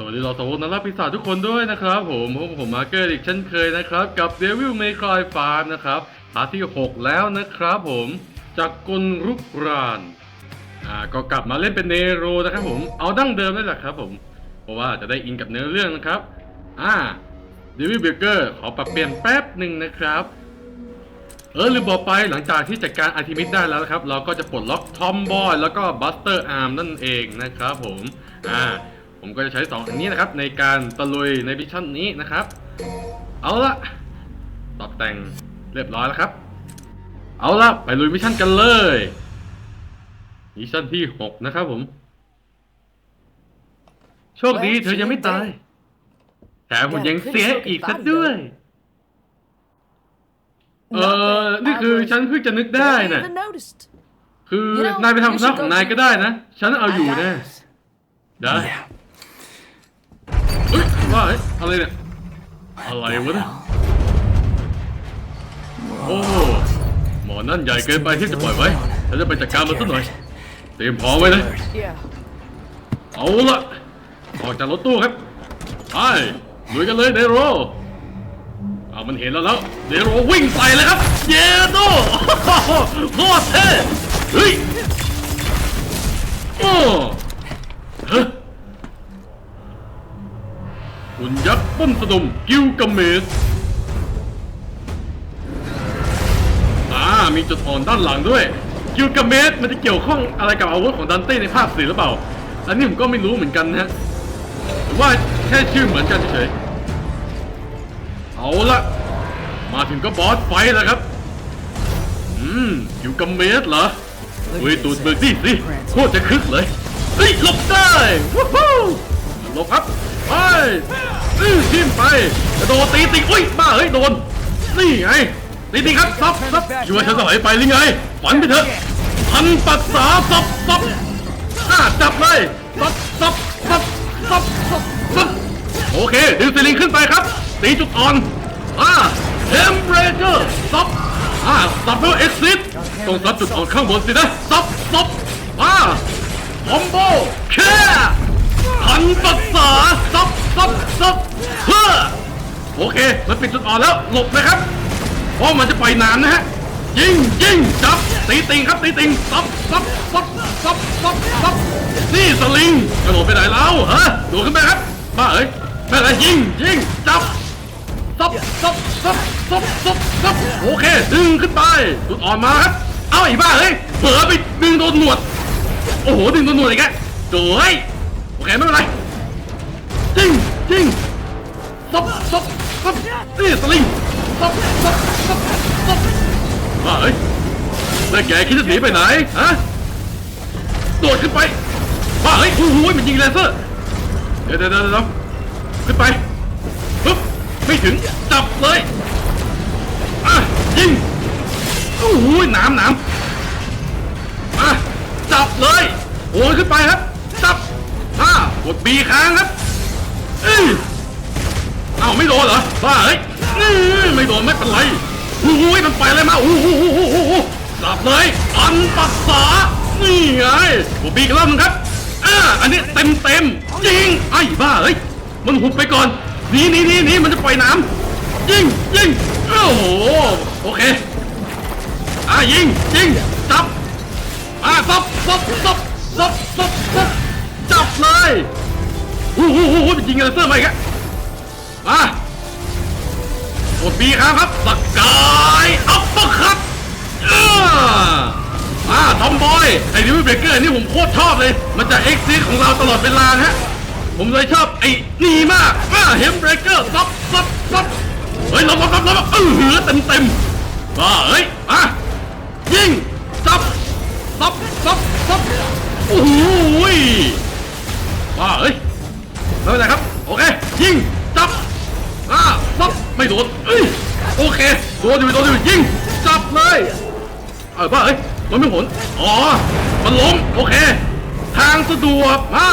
สวัสดีเราสาวกนักล่าปีศาจทุกคนด้วยนะครับผมผมผมมาเกอร์อีกเช่นเคยนะครับ กับ Devil May Cry 5นะครับพาร์ทที่ 6 แล้วนะครับผมจากกลรุกรานอ่าก็กลับมาเล่นเป็นเนโรนะครับผมเอาดั้งเดิมนั่นแหละครับผม เพราะว่าจะได้อินกับเนื้อเรื่องนะครับอ่า Devil Breaker ขอปรับเปลี่ยนแป๊บหนึ่งนะครับ เออลืมบอกไปหลังจากที่จัดการอาร์ทิมิสได้แล้วนะครับ เราก็จะปลดล็อกทอมบอยแล้วก็บัสเตอร์อาร์มนั่นเองนะครับผมอ่า ผมก็จะใช้2อันนี้นะครับ ในการตะลุยในมิชชั่นนี้นะครับ เอาละตอบแต่งเรียบร้อยแล้วครับ เอาละไปลุยมิชชั่นกันเลยมิชชั่นที่6นะครับผม โชคดีเธอยังไม่ตายแถมผมยังเสียอีกซะด้วย เออนี่คือฉันเพิ่งจะนึกได้นะ Even noticed. คือนายไปทำสำนักของนายก็ได้นะ ฉันเอาอยู่แน่ได้ Yeah. เฮ้ย ว่าเอ้ยอะไรเนี่ย อะไรวะเนี่ยโอ้หมอนั่นใหญ่เกินไปที่จะปล่อยไว้ฉันจะไปจัดการมันสักหน่อย เตรียมพร้อมไว้นะ Yeah. เอาละออกจากรถตู้ครับ ไปลุยกันเลยเดโรเอามันเห็นแล้วแล้ว เดโรวิ่งใส่เลยครับ เยโดโคตรเท่เฮ้ยโอ้ฮะหุ่ นยักษ์ป้นสะดมกิลกาเมสอ่ามีจุดอ่อนด้านหลังด้วย กิลกาเมสมันจะเกี่ยวข้องอะไรกับอาวุธของดันเต้ในภาคสี่หรือเปล่า อันนี้ผมก็ไม่รู้เหมือนกันนะหรือว่าแค่ชื่อเหมือนกันเฉยๆเอาละมาถึงก็บอสไฟแล้วครับ อืมอยู่กับเมสเหรอเฮ้ยตูดเบิกดิสิโคตรจะคึกเลย เฮ้ยหลบได้วู้ฮู้หลบครับไป อื้อทิ่มไปกระโดดตีตีอุ้ยบ้าเฮ้ยโดน นี่ไงตีตีครับซับซับคิดว่าฉันสลายไปหรือไงฝันไปเถอะพันปัสสาซับซับอ่าจับเลยซับซับซับซับซับซับโอเคดึงสลิงขึ้นไปครับตีจุดอ่อนอ่าเทมเบรเจอร์ซับอ่าซับเพื่อเอ็กซิสต้องซับจุดอ่อนข้างบนสินะซับซับอ่าคอมโบแค่ พันปัสสาซับซับซับเพื่อโอเค มันปิดจุดอ่อนแล้ว หลบนะครับ เพราะมันจะปล่อยน้ำนะฮะ ยิงยิงจับ ตีติงครับ ตีติงซับซับซับซับซับซับนี่สลิงกระโดดไปไหนแล้วฮะโดดขึ้นไปครับบ้าเอ้ยแม่ไรยิงยิงจับซับซับซับซับซับซับโอเค ดึงขึ้นไปจุดอ่อนมาครับ เอาอีกบ้าเอ้ยเผลอไปดึงโดนหนวด โอ้โห ดึงโดนหนวดอีกแล้วโจ้ย โอเคไม่เป็นไรยิงยิงซับซับซับนี่สลิงซับซับซับซบมาเอ้ยแล้วแกคิดจะหนีไปไหนฮะโดดขึ้นไปมาเฮ้ยโอ้โหมันยิงเลเซอร์เดี๋ยวเดี๋ยวเดี๋ยวเดี๋ยวขึ้นไปปึ๊บไม่ถึงจับเลยอะยิงโอ้โหน้ำน้ำอะจับเลยโอ้ยขึ้นไปครับ ดบีค้างครับเอ้ยเอ้าไม่โดนเหรอบ้าเฮ้ยไม่โดนไม่เป็นไรโอ้ยมันไปอะไรมาโอ้โหโอ้โหโอ้โหจับเลยอันปัสสานี่ไงผมปีกรอบนึงครับอ่าอันนี้เต็มเต็มยิงไอ้บ้าเฮ้ยมันหุบไปก่อนหนีหนีหนีหนีมันจะปล่อยน้ำยิงยิงโอ้โหโอเคอ่ายิงยิงจับอ่าซับซบซบ โอ้โหโอ้โหยิงเลเซอร์มาอีกอะมากดบีครับครับสกายอัปเปอร์คัตอ่าอ่าทอมบอยไอ้ดิวเบเกอร์นี่ผมโคตรชอบเลย มันจะเอ็กซิสของเราตลอดเวลาฮะผมเลยชอบไอ้นี่มากอ่าเฮมเบรเกอร์ซับซับซับเฮ้ยลบลบลบลบเออเหือเต็มเต็มบ้าเฮ้ยอะยิงซับซับซับซับโอ้โห ไม่เป็นไรครับ โอเค ยิง จับอ่าซับไม่โดนเอ้ย โอเค โดนอยู่โดนอยู่ยิง จับเลย เออบ้าเอ้ยมันไม่ผลอ๋อ มันล้ม โอเค ทางสะดวกมา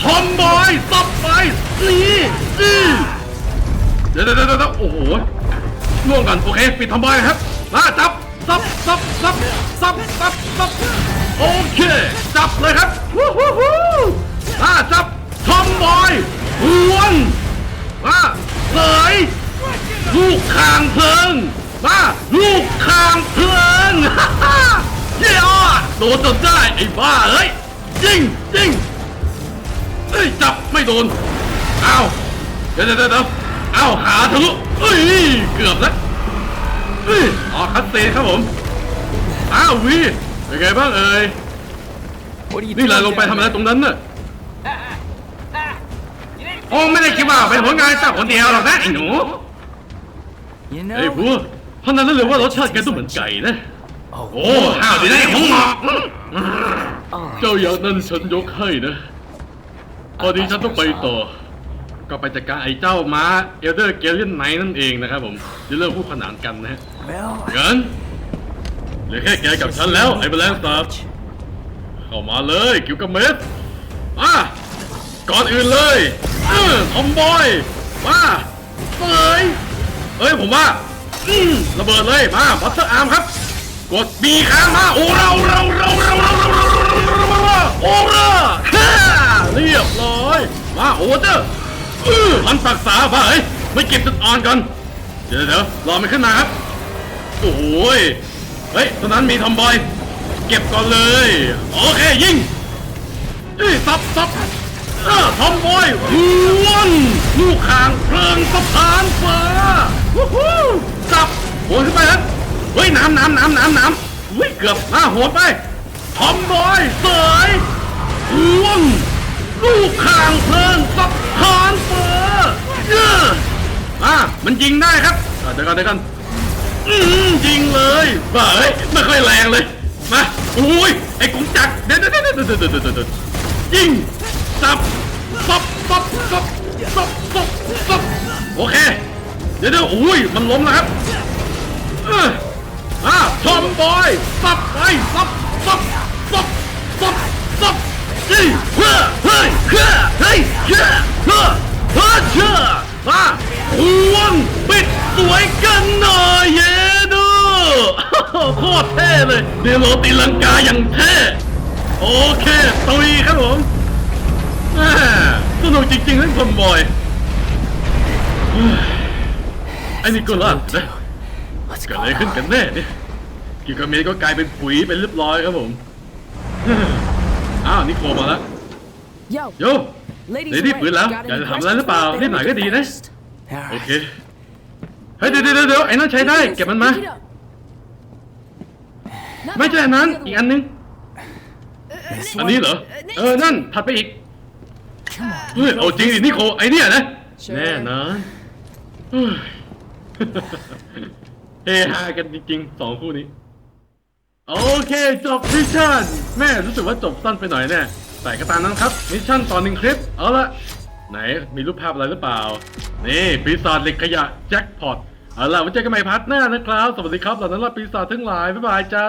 ทอมบอยซับไปนี่อือเดี๋ยวเดี๋ยวเดี๋ยวเดโอ้โหร่วมกัน โอเค ปิดทอมบอยครับมาจับซับซับซับซับซับซับโอเค จับเลยครับวู้ฮู้ฮู้มาจับางเพลิงมาลูกคางเพลิงฮ่าฮ่าเย้อะโดนจนได้ไอ้บ้าเฮ้ยยิงยิงเอ้ยจับไม่โดนอ้าวเดี๋ยวเดี๋ยวเดี๋ยวอ้าวขาทะลุเอ้ยเกือบแล้วเอ้ยออกคัดเซนครับผมอ้าววีเป็นไงบ้างเอ่ย What are you นี่แหละ doing ลงไป down ทำอะไร there? ตรงนั้นน่ะ You didn't โอ้ไม่ได้คิดว่าเป็นผลงานเจ้าคนเดียวหรอกนะไอ้หนู You ไอ้ know? พวกเท่านั้นเลยว่ารสชาติแกต้องเหมือนไก่นะ Oh, โอ้ห้าวดีนะไอ้หงหงอก oh, เจ้าอย่างนั้นฉันยกให้นะตอนนี้ฉันต้องไปต่อ ก็ไปจัดการไอ้เจ้าม้าเอลเดอร์เกเลียนไนนั่นเองนะครับผมจะเริ่มพูดขนานกันนะฮะ well, งั้นเหลือแค่แกกับฉันแล้วไอ้แมลงสาบเข้ามาเลยกิวกับเมสมาก่อนอื่นเลยเออทอมบอยมาเอ้ย เอ้ยผมว่าอืมระเบิดเลยมาบัตเตอร์อาร์มครับ กดบีค้างมาโอ้เราเราเราเราเราเราเราเราโอ้เราฮ่าเรียบร้อยมาโอเวอร์เจอร์อือมันปรักษาป่ะเฮ้ยไม่เก็บจุดอ่อนก่อนเดี๋ยวเดี๋ยวรอมันขึ้นมาครับโอ้ยเฮ้ยตอนนั้นมีทอมบอย เก็บก่อนเลยโอเคยิงเอ้ยซับซับเออทอมบอยหวนลูกคางเพลิงสะพานฟ้า โหนขึ้นไปครับเฮ้ยน้ำน้ำน้ำน้ำน้ำอุ้ยเกือบอ่าโหนไปทอมบอยเสยห่วนลูกคางเพลิงสะพานเฟ้าเอออ่ามันยิงได้ครับเดี๋ยวก่อนเดี๋ยวก่อนอืมยิงเลยเอ้ยไม่ค่อยแรงเลยมาอุ้ยไอ้กุ้งจักเดี๋ยวเดี๋ยวเดี๋ยวเดี๋ยวเดี๋ยวเดี๋ยวเดี๋ยวยิงสับสับสับสับสับสับสับโอเคเดี๋ยวเดี๋ยวอุ้ยมันล้มแล้วครับ อออ่าทอมบอยสับไปสับสับสับสับสับเฮ้ยเฮ้ยเฮ้ยเฮ้ยเฮ้เฮ้เฮ้เฮ้เฮ้ยมาควงปิดสวยกันหน่อยเยดูโคตรเท่เลยเดโรตีลังกาอย่างเท่โอเคตุยครับผมสนุกจริงๆทั้งคนบอยเฮ้ยไอ้นี่ก็ลาดนะ เกิดอะไร going ขึ้นกัน on? แน่เนี่ยกิวกาเมก็กลายเป็นปุ๋ยไปเรียบร้อยครับผม อ้าวนิโคมาแล้ว Yo, โย ladies เดี๋ยวรีบ right. ปืนแล้ว Got อยาก any จะทำอะไรหรือเปล่า questions? รีบหน่อยก็ดีนะ All โอ right. เคเฮ้ยเดี๋ยวเดี๋ยวเดี๋ยวไอ้นั่นใช้ได้เก็บมันมา Pick it up. Not ไม่ใช่อันนั้น the other อีกอันนึง This อัน one? นี้เหรอเออนั่นถัดไปอีก Come on. เฮ้ยเอาจริงดินิโคไอเนี่ยนะ Sure. แน่นอนเฮ้ย เฮฮากันจริงๆสองคู่นี้ โอเคจบมิชชั่นแม่รู้สึกว่าจบสั้นไปหน่อยแน่แต่ก็ตามนั้นครับมิชชั่นตอนหนึ่งคลิป เอาละไหนมีรูปภาพอะไรหรือเปล่า นี่ปีศาจเหล็กขยะแจ็คพอตเอาล่ะไว้เจอกันใหม่พาร์ทหน้านะครับ สวัสดีครับเหล่านั้นละปีศาจทั้งหลาย บ๊ายบายจ้า